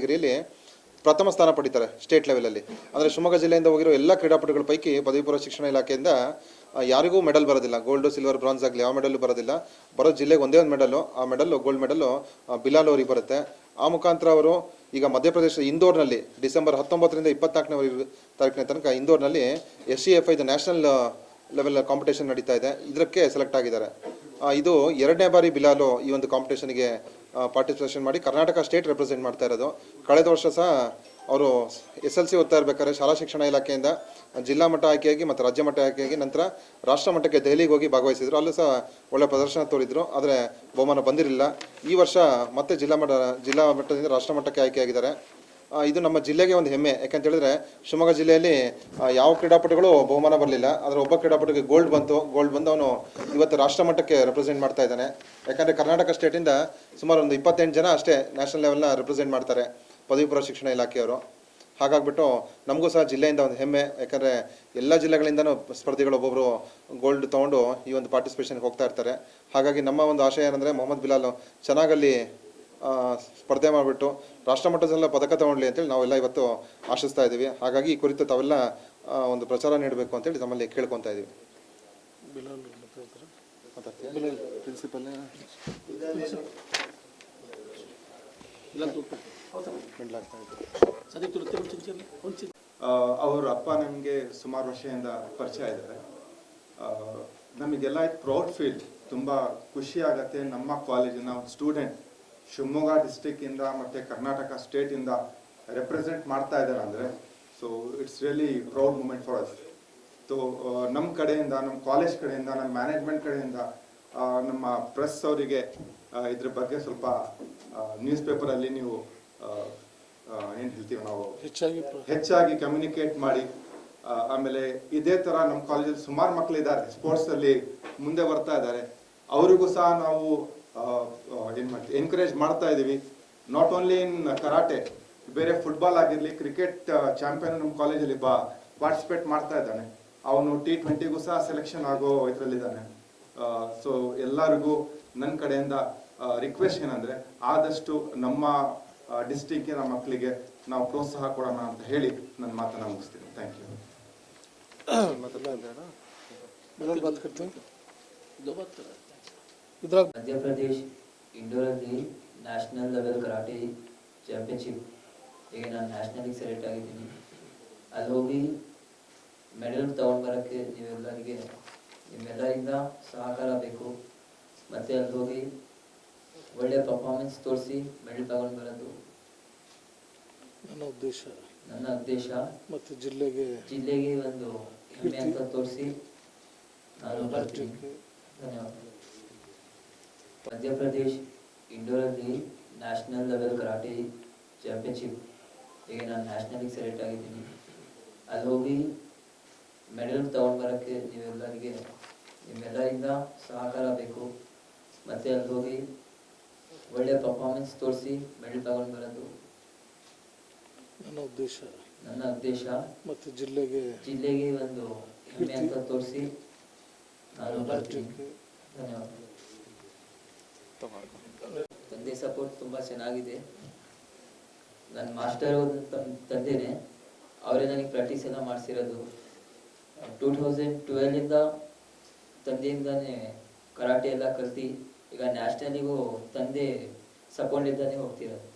ಡಿಗ್ರಿಯಲ್ಲಿ ಪ್ರಥಮ ಸ್ಥಾನ ಪಡಿತಾರೆ ಸ್ಟೇಟ್ ಲೆವೆಲಲ್ಲಿ ಅಂದರೆ ಶಿವಮೊಗ್ಗ ಜಿಲ್ಲೆಯಿಂದ ಹೋಗಿರೋ ಎಲ್ಲ ಕ್ರೀಡಾಪಟುಗಳ ಪೈಕಿ ಪದವಿ ಪೂರ್ವ ಶಿಕ್ಷಣ ಇಲಾಖೆಯಿಂದ ಯಾರಿಗೂ ಮೆಡಲ್ ಬರೋದಿಲ್ಲ. ಗೋಲ್ಡು ಸಿಲ್ವರ್ ಬ್ರಾನ್ಸ್ ಆಗಲಿ ಯಾವ ಮೆಡಲ್ ಬರೋದಿಲ್ಲ. ಬರೋ ಜಿಲ್ಲೆಗೆ ಒಂದೇ ಒಂದು ಮೆಡಲು ಆ ಮೆಡಲ್ಲು ಗೋಲ್ಡ್ ಮೆಡಲ್ಲು ಬಿಲಾಲ್ ಅವರಿಗೆ ಬರುತ್ತೆ. ಆ ಮುಖಾಂತರ ಅವರು ಈಗ ಮಧ್ಯಪ್ರದೇಶದ ಇಂದೋರ್ನಲ್ಲಿ ಡಿಸೆಂಬರ್ ಹತ್ತೊಂಬತ್ತರಿಂದ ಇಪ್ಪತ್ನಾಲ್ಕನೇ ತಾರೀಕಿನ ತನಕ ಇಂದೋರ್ನಲ್ಲಿ ಎಸ್ ಸಿ ಎಫ್ ಐದು ನ್ಯಾಷನಲ್ ಲೆವೆಲ್ ಕಾಂಪಿಟೇಷನ್ ನಡೀತಾ ಇದೆ. ಇದಕ್ಕೆ ಸೆಲೆಕ್ಟ್ ಆಗಿದ್ದಾರೆ. ಇದು ಎರಡನೇ ಬಾರಿ ಬಿಲಾಲು ಈ ಒಂದು ಕಾಂಪಿಟೇಷನ್ಗೆ ಪಾರ್ಟಿಸಿಪೇಷನ್ ಮಾಡಿ ಕರ್ನಾಟಕ ಸ್ಟೇಟ್ ರೆಪ್ರೆಸೆಂಟ್ ಮಾಡ್ತಾ ಇರೋದು. ಕಳೆದ ವರ್ಷ ಸಹ ಅವರು ಎಸ್ ಎಲ್ ಸಿ ಓದ್ತಾ ಇರ್ಬೇಕಾದ್ರೆ ಶಾಲಾ ಶಿಕ್ಷಣ ಇಲಾಖೆಯಿಂದ ಜಿಲ್ಲಾ ಮಟ್ಟ ಆಯ್ಕೆಯಾಗಿ ಮತ್ತು ರಾಜ್ಯ ಮಟ್ಟ ಆಯ್ಕೆಯಾಗಿ ನಂತರ ರಾಷ್ಟ್ರ ಮಟ್ಟಕ್ಕೆ ದೆಹಲಿಗೆ ಹೋಗಿ ಭಾಗವಹಿಸಿದ್ರು. ಅಲ್ಲೂ ಸಹ ಒಳ್ಳೆ ಪ್ರದರ್ಶನ ತೋರಿದ್ರು. ಆದರೆ ಬಹುಮಾನ ಬಂದಿರಲಿಲ್ಲ. ಈ ವರ್ಷ ಮತ್ತೆ ಜಿಲ್ಲಾ ಮಟ್ಟ, ಜಿಲ್ಲಾ ಮಟ್ಟದಿಂದ ರಾಷ್ಟ್ರ ಮಟ್ಟಕ್ಕೆ ಆಯ್ಕೆಯಾಗಿದ್ದಾರೆ. ಇದು ನಮ್ಮ ಜಿಲ್ಲೆಗೆ ಒಂದು ಹೆಮ್ಮೆ. ಯಾಕಂತ ಹೇಳಿದ್ರೆ ಶಿವಮೊಗ್ಗ ಜಿಲ್ಲೆಯಲ್ಲಿ ಯಾವ ಕ್ರೀಡಾಪಟುಗಳು ಬಹುಮಾನ ಬರಲಿಲ್ಲ. ಆದರೆ ಒಬ್ಬ ಕ್ರೀಡಾಪಟುಗೆ ಗೋಲ್ಡ್ ಬಂತು. ಗೋಲ್ಡ್ ಬಂದು ಅವನು ಇವತ್ತು ರಾಷ್ಟ್ರ ಮಟ್ಟಕ್ಕೆ ರೆಪ್ರೆಸೆಂಟ್ ಮಾಡ್ತಾ ಇದ್ದಾನೆ. ಯಾಕಂದರೆ ಕರ್ನಾಟಕ ಸ್ಟೇಟಿಂದ ಸುಮಾರು ಒಂದು ಇಪ್ಪತ್ತೆಂಟು ಜನ ಅಷ್ಟೇ ನ್ಯಾಷನಲ್ ಲೆವೆಲ್ನ ರೆಪ್ರೆಸೆಂಟ್ ಮಾಡ್ತಾರೆ ಪದವಿ ಪೂರ್ವ ಶಿಕ್ಷಣ ಇಲಾಖೆಯವರು. ಹಾಗಾಗ್ಬಿಟ್ಟು ನಮಗೂ ಸಹ ಜಿಲ್ಲೆಯಿಂದ ಒಂದು ಹೆಮ್ಮೆ. ಯಾಕಂದರೆ ಎಲ್ಲ ಜಿಲ್ಲೆಗಳಿಂದನೂ ಸ್ಪರ್ಧಿಗಳು ಒಬ್ಬೊಬ್ಬರು ಗೋಲ್ಡ್ ತೊಗೊಂಡು ಈ ಒಂದು ಪಾರ್ಟಿಸಿಪೇಷನ್ಗೆ ಹೋಗ್ತಾ ಇರ್ತಾರೆ. ಹಾಗಾಗಿ ನಮ್ಮ ಒಂದು ಆಶಯ ಏನಂದರೆ ಮೊಹಮ್ಮದ್ ಬಿಲಾಲ್ ಚೆನ್ನಾಗಲ್ಲಿ ಸ್ಪರ್ಧೆ ಮಾಡಿಬಿಟ್ಟು ರಾಷ್ಟ್ರಮಟ್ಟದಲ್ಲ ಪದಕ ತಗೊಳ್ಳಿ ಅಂತೇಳಿ ನಾವೆಲ್ಲ ಇವತ್ತು ಆಶಿಸ್ತಾ ಇದ್ದೀವಿ. ಹಾಗಾಗಿ ಈ ಕುರಿತು ತಾವೆಲ್ಲ ಒಂದು ಪ್ರಚಾರ ನೀಡಬೇಕು ಅಂತೇಳಿ ನಮ್ಮಲ್ಲಿ ಕೇಳ್ಕೊತಾ ಇದ್ದೀವಿ. ಅವ್ರ ಅಪ್ಪ ನನಗೆ ಸುಮಾರು ವರ್ಷದಿಂದ ಪರಿಚಯ ಇದ್ದಾರೆ. ನಮಗೆಲ್ಲ ಪ್ರೌಡ್ ಫೀಲ್ ತುಂಬ ಖುಷಿ ಆಗತ್ತೆ. ನಮ್ಮ ಕಾಲೇಜಿನ ಸ್ಟೂಡೆಂಟ್ ಶಿವಮೊಗ್ಗ ಡಿಸ್ಟಿಕ್ಕಿಂದ ಇಂದ ಮತ್ತೆ ಕರ್ನಾಟಕ ಸ್ಟೇಟ್ ಇಂದ ರೆಪ್ರೆಸೆಂಟ್ ಮಾಡ್ತಾ ಇದ್ದಾರೆ ಅಂದ್ರೆ so it's really proud moment for us so ನಮ್ಮ ಕಡೆಯಿಂದ ನಮ್ಮ ಕಾಲೇಜ್ ಕಡೆಯಿಂದ ನಮ್ಮ ಮ್ಯಾನೇಜ್ಮೆಂಟ್ ಕಡೆಯಿಂದ ನಮ್ಮ ಪ್ರೆಸ್ ಅವರಿಗೆ ಇದ್ರ ಬಗ್ಗೆ ಸ್ವಲ್ಪ ನ್ಯೂಸ್ ಪೇಪರಲ್ಲಿ ನೀವು ಏನು ಹೇಳ್ತೀವಿ ನಾವು? ಹೆಚ್ಚಾಗಿ ಹೆಚ್ಚಾಗಿ ಕಮ್ಯುನಿಕೇಟ್ ಮಾಡಿ ಆಮೇಲೆ ಇದೇ ತರ ನಮ್ಮ ಕಾಲೇಜಲ್ಲಿ ಸುಮಾರು ಮಕ್ಕಳಿದ್ದಾರೆ ಸ್ಪೋರ್ಟ್ಸ್ ಅಲ್ಲಿ ಮುಂದೆ ಬರ್ತಾ ಇದ್ದಾರೆ ಅವರಿಗೂ ಸಹ ನಾವು ಏನ್ ಮಾಡ್ತೀವಿ ಎನ್ಕರೇಜ್ ಮಾಡ್ತಾ ಇದ್ದೀವಿ ನಾಟ್ ಓನ್ಲಿ ಇನ್ ಕರಾಟೆ ಬೇರೆ ಫುಟ್ಬಾಲ್ ಆಗಿರಲಿ ಕ್ರಿಕೆಟ್ ಚಾಂಪಿಯನ್ ನಮ್ಮ ಕಾಲೇಜಲ್ಲಿ ಬಾ ಪಾರ್ಟಿಸಿಪೇಟ್ ಮಾಡ್ತಾ ಇದ್ದಾನೆ. ಅವನು ಟಿ ಟ್ವೆಂಟಿಗೂ ಸಹ ಸೆಲೆಕ್ಷನ್ ಆಗೋ ಇದರಲ್ಲಿದ್ದಾನೆ. ಸೊ ಎಲ್ಲರಿಗೂ ನನ್ನ ಕಡೆಯಿಂದ ರಿಕ್ವೆಸ್ಟ್ ಏನಂದ್ರೆ ಆದಷ್ಟು ನಮ್ಮ ಡಿಸ್ಟಿಕ್ಗೆ ನಮ್ಮ ಮಕ್ಕಳಿಗೆ ನಾವು ಪ್ರೋತ್ಸಾಹ ಕೊಡೋಣ ಅಂತ ಹೇಳಿ ನನ್ನ ಮಾತನ್ನ ಮುಗಿಸ್ತೀನಿ. ಥ್ಯಾಂಕ್ ಯು ಮತ್ತೆ ಇದ್ರಾಗ ಮಧ್ಯಪ್ರದೇಶ್ ಇಂಡೋರಲ್ಲಿ ನ್ಯಾಷನಲ್ ಲೆವೆಲ್ ಕರಾಟೆ ಚಾಂಪಿಯನ್ಶಿಪ್. ಈಗ ನಾನು ನ್ಯಾಷನಲಿಗೆ ಸೆಲೆಕ್ಟ್ ಆಗಿದ್ದೀನಿ. ಅಲ್ಲಿ ಹೋಗಿ ಮೆಡಲ್ ತಗೊಂಡು ಬರೋಕ್ಕೆ ನೀವೆಲ್ಲರಿಗೆ ನಿಮ್ಮೆಲ್ಲರಿಂದ ಸಹಕಾರ ಬೇಕು. ಮತ್ತು ಅಲ್ಲಿ ಹೋಗಿ ಒಳ್ಳೆಯ ಪರ್ಫಾರ್ಮೆನ್ಸ್ ತೋರಿಸಿ ಮೆಡಲ್ ತಗೊಂಡು ಬರೋದು. ನನ್ನ ಉದ್ದೇಶ. ನನ್ನ ಉದ್ದೇಶ. ಮತ್ತು ಜಿಲ್ಲೆಗೆ ಜಿಲ್ಲೆಗೆ ಒಂದು ಹೆಮ್ಮೆ ಅಂತ ತೋರಿಸಿ ನಾನು ಬರ್ತೀನಿ. ರಾಜ್ಯಕ್ಕೆ ಧನ್ಯವಾದ ಮಧ್ಯಪ್ರದೇಶ್ ಇಂಡೋರಲ್ಲಿ ನ್ಯಾಷನಲ್ ಲೆವೆಲ್ ಕರಾಟೆ ಚಾಂಪಿಯನ್ಶಿಪ್. ಈಗ ನಾನು ನ್ಯಾಷನಲಿಗೆ ಸೆಲೆಕ್ಟ್ ಆಗಿದ್ದೀನಿ. ಅಲ್ಲಿ ಹೋಗಿ ಮೆಡಲ್ ತಗೊಂಡು ಬರೋಕ್ಕೆ ನೀವೆಲ್ಲರಿಗೆ ನಿಮ್ಮೆಲ್ಲರಿಂದ ಸಹಕಾರ ಬೇಕು. ಮತ್ತು ಅಲ್ಲಿ ಹೋಗಿ ಒಳ್ಳೆಯ ಪರ್ಫಾರ್ಮೆನ್ಸ್ ತೋರಿಸಿ ಮೆಡಲ್ ತಗೊಂಡು ಬರೋದು. ನನ್ನ ಉದ್ದೇಶ. ನನ್ನ ಉದ್ದೇಶ. ಮತ್ತು ಜಿಲ್ಲೆಗೆ ಜಿಲ್ಲೆಗೆ ಒಂದು ಹೆಮ್ಮೆ ಅಂತ ತೋರಿಸಿ ನಾನು ಬರ್ತೀನಿ. ಧನ್ಯವಾದ ತಂದೆ ಸಪೋರ್ಟ್ ತುಂಬಾ ಚೆನ್ನಾಗಿದೆ. ನನ್ನ ಮಾಸ್ಟರ್ ತಂದೆನೇ, ಅವರೇ ನನಗೆ ಪ್ರಾಕ್ಟೀಸ್ ಎಲ್ಲ ಮಾಡಿಸಿರೋದು. ಟೂ ತೌಸಂಡ್ ಇಂದ ತಂದೆಯಿಂದಾನೇ ಕರಾಟೆ ಎಲ್ಲ ಕಲ್ತು, ಈಗ ನ್ಯಾಷನಲಿಗೂ ತಂದೆ ಸಪೋರ್ಟ್ ಸಪೋರ್ಟಿಂದಾನೇ ಹೋಗ್ತಿರೋದು.